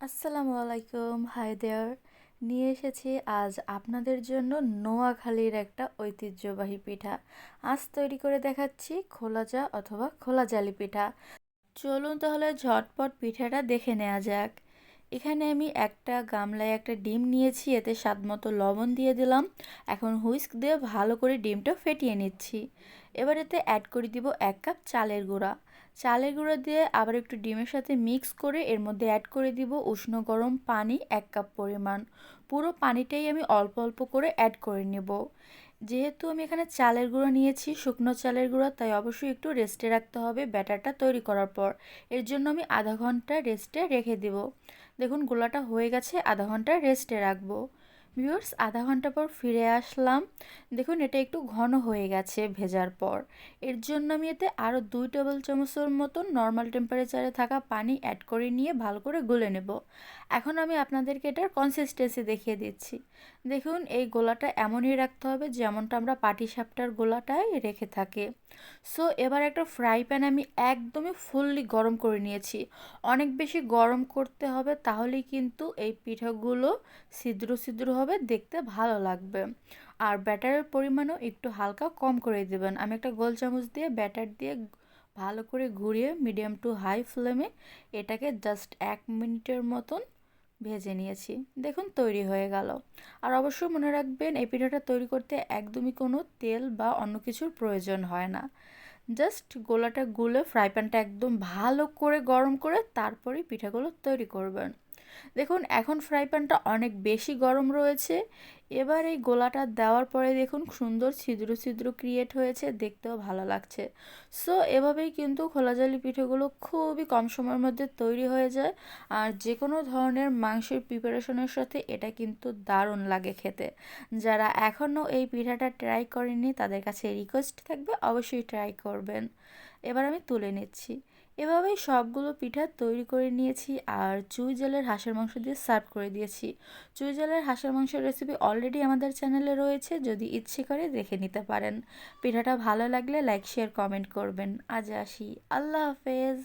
আসসালামু আলাইকুম hi there নিয়ে এসেছি আজ আপনাদের জন্য নোয়াখালীর একটা ঐতিহ্যবাহী পিঠা। আজ তৈরি করে দেখাচ্ছি খোলা চা অথবা খোলা জালি পিঠা। চলুন তাহলে ঝটপট পিঠাটা দেখে নেওয়া যাক। এখানে আমি একটা গামলায় একটা ডিম নিয়েছি, এতে স্বাদ মতো লবণ দিয়ে দিলাম। এখন হুইস্ক দিয়ে ভালো করে ডিমটা ফেটিয়ে নিচ্ছি। এবার এতে অ্যাড করে দিব এক কাপ চালের গুঁড়া। চালের গুঁড়ো দিয়ে আবার একটু ডিমের সাথে মিক্স করে এর মধ্যে অ্যাড করে দিব উষ্ণ গরম পানি এক কাপ পরিমাণ। পুরো পানিটাই আমি অল্প অল্প করে অ্যাড করে নেব। যেহেতু আমি এখানে চালের গুঁড়ো নিয়েছি, শুকনো চালের গুঁড়ো, তাই অবশ্যই একটু রেস্টে রাখতে হবে ব্যাটারটা তৈরি করার পর। এর জন্য আমি আধা ঘণ্টা রেস্টে রেখে দেব। দেখুন, গোলাটা হয়ে গেছে, আধা ঘণ্টা রেস্টে রাখব। ভিউয়ার্স আধা ঘণ্টা পর ফিরে আসলাম। দেখুন, এটা একটু ঘন হয়ে গেছে ভেজার পর। এর জন্য আমি এতে আরও দুই টেবিল চামচের মতন নর্মাল টেম্পারেচারে থাকা পানি অ্যাড করে নিয়ে ভালো করে গুলে নেব। এখন আমি আপনাদেরকে এটার কনসিস্টেন্সি দেখিয়ে দিচ্ছি। দেখুন, এই গোলাটা এমনই রাখতে হবে যেমনটা আমরা পাটি সাপটার গোলাটায় রেখে থাকে। সো এবার একটা ফ্রাই প্যান আমি একদমই ফুললি গরম করে নিয়েছি। অনেক বেশি গরম করতে হবে তাহলেই কিন্তু এই পিঠাগুলো ছিদ্র ছিদ্র হবে দেখতে ভালো লাগবে। আর ব্যাটারের পরিমাণও একটু হালকা কম করে দেবেন। আমি একটা গোল চামচ দিয়ে ব্যাটার দিয়ে ভালো করে ঘুরিয়ে মিডিয়াম টু হাই ফ্লেমে এটাকে জাস্ট এক মিনিটের মতন ভেজে নিয়েছি। দেখুন, তৈরি হয়ে গেল। আর অবশ্যই মনে রাখবেন, এই পিঠাটা তৈরি করতে একদমই কোনো তেল বা অন্য কিছুর প্রয়োজন হয় না। জাস্ট গোলাটা গুলে ফ্রাই প্যানটা একদম ভালো করে গরম করে তারপরেই পিঠাগুলো তৈরি করবেন। দেখুন এখন ফ্রাই প্যানটা অনেক বেশি গরম রয়েছে এবার এই গোলাটা দেওয়ার পরে দেখুন সুন্দর ছিদ্র ছিদ্র ক্রিয়েট হয়েছে, দেখতেও ভালো লাগছে। সো এভাবেই কিন্তু খোলা জালি পিঠেগুলো খুবই কম সময়ের মধ্যে তৈরি হয়ে যায়। আর যে কোনো ধরনের মাংসের প্রিপারেশনের সাথে এটা কিন্তু দারুণ লাগে খেতে। যারা এখনও এই পিঠাটা ট্রাই করেননি, তাদের কাছে রিকোয়েস্ট থাকবে, অবশ্যই ট্রাই করবেন। এবার আমি তুলে নিচ্ছি। এভাবেই সবগুলো পিঠা তৈরি করে নিয়েছি আর চুই জলের হাঁসের মাংস দিয়ে সার্ভ করে দিয়েছি। চুই জলের হাঁসের মাংসের রেসিপি অলরেডি আমাদের চ্যানেলে রয়েছে, যদি ইচ্ছে করে দেখে নিতে পারেন। পিঠাটা ভালো লাগলে লাইক শেয়ার কমেন্ট করবেন। আজ আসি। আল্লাহ হাফেজ।